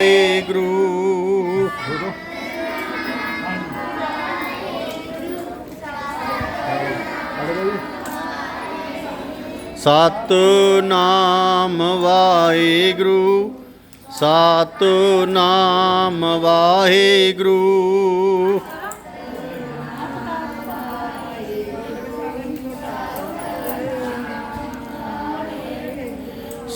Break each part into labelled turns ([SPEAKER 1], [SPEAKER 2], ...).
[SPEAKER 1] ਗੁਰੂ ਸਤ ਨਾਮ ਵਾਹਿਗੁਰੂ ਸਤ ਨਾਮ ਵਾਹਿਗੁਰੂ।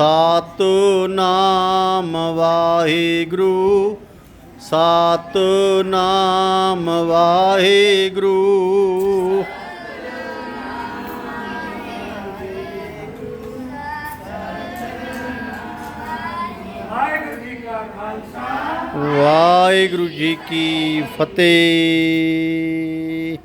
[SPEAKER 1] ਸਤਨਾਮ ਵਾਹਿਗੁਰੂ ਸਤਨਾਮ ਵਾਹਿਗੁਰੂ।
[SPEAKER 2] ਵਾਹਿਗੁਰੂ ਜੀ
[SPEAKER 1] ਵਾਹਿਗੁਰੂ ਜੀ ਕੀ ਫਤਿਹ।